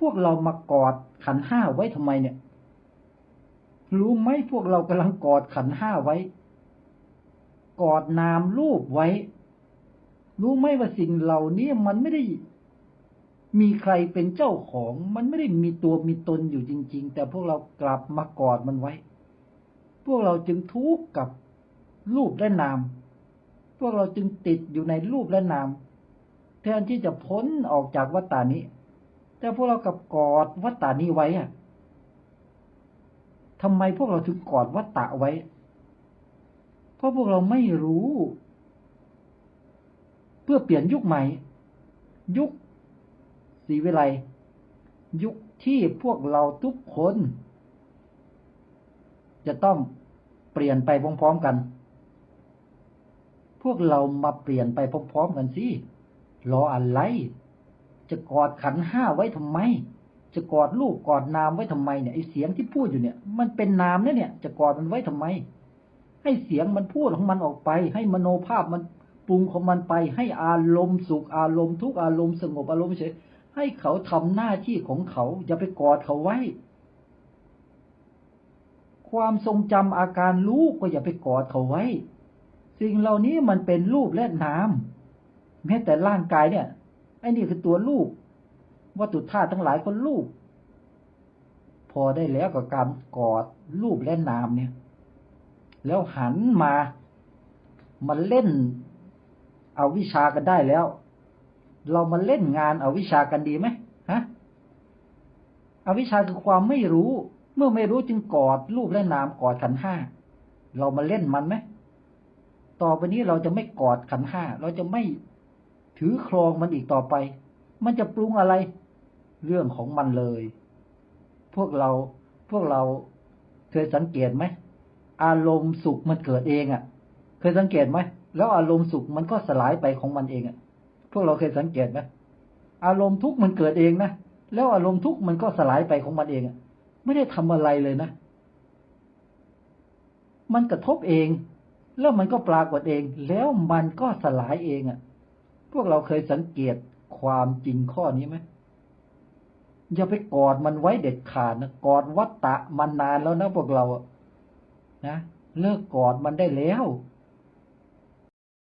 พวกเรามากอดขันห้าไว้ทำไมเนี่ย รู้ไหมพวกเรากำลังกอดขันห้าไว้ กอดนามรูปไว้ รู้ไหมว่าสิ่งเหล่านี้มันไม่ได้มีใครเป็นเจ้าของ มันไม่ได้มีตัวมีตนอยู่จริง ๆ แต่พวกเรากลับมากอดมันไว้ พวกเราจึงทุกข์กับรูปและนาม พวกเราจึงติดอยู่ในรูปและนาม แทนที่จะพ้นออกจากวัฏฏานี้ แต่พวกเรากับกอดวัฏฏานี้ไว้อะทำไมพวกเราถึงกอดวัฏฏะไว้ เพราะพวกเราไม่รู้ เพื่อเปลี่ยนยุคใหม่ ยุคสีวิไลยุคที่พวกเราทุกคน จะต้องเปลี่ยนไปพร้อมๆกัน พวกเรามาเปลี่ยนไปพร้อมๆกันสิรออะไร จะกอดขันห้าไว้ทำไม จะกอดลูกกอดนามไว้ทำไมเนี่ยไอเสียงที่พูดอยู่เนี่ย มันเป็นนามนะเนี่ย จะกอดมันไว้ทำไม ให้เสียงมันพูดของมันออกไป ให้มโนภาพมันปรุงของมันไป ให้อารมณ์สุขอารมณ์ทุกอารมณ์สงบอารมณ์เฉยให้เขาทำหน้าที่ของเขา อย่าไปกอดเขาไว้ ความทรงจำอาการรู้ก็อย่าไปกอดเขาไว้ สิ่งเหล่านี้มันเป็นรูปและนามแม้แต่ร่างกายเนี่ย ไอ้นี่คือตัวลูกวัตถุธาตุทั้งหลายก็ลูกพอได้แล้วกับการกอดรูปและนามเนี่ย แล้วหันมามาเล่นเอาวิชากันได้แล้ว เรามาเล่นงานเอาวิชากันดีไหมฮะเอาวิชาคือความไม่รู้ เมื่อไม่รู้จึงกอดรูปและนามกอดขันห้า เรามาเล่นมันไหมต่อไปนี้เราจะไม่กอดขันห้า เราจะไม่ ถือครองมันอีกต่อไป มันจะปรุงอะไร เรื่องของมันเลย พวกเราพวกเราเคยสังเกตไหมอารมณ์สุขมันเกิดเองอะ่ะ เคยสังเกตไหมแล้วอารมณ์สุขมันก็สลายไปของมันเองอะ่ะ พวกเราเคยสังเกตไหมอารมณ์ทุกข์มันเกิดเองนะแล้วอารมณ์ทุกข์มันก็สลายไปของมันเองอะ่ะ ไม่ได้ทำอะไรเลยนะ มันกระทบเอง แล้วมันก็ปรากฏเอง แล้วมันก็สลายเองอะ่ะ พวกเราเคยสังเกตความจริงข้อนี้ไหมอย่าไปกอดมันไว้เด็ดขาดนะกอดวัตตะมันนานแล้วนะพวกเราอะนะเลิกกอดมันได้แล้ว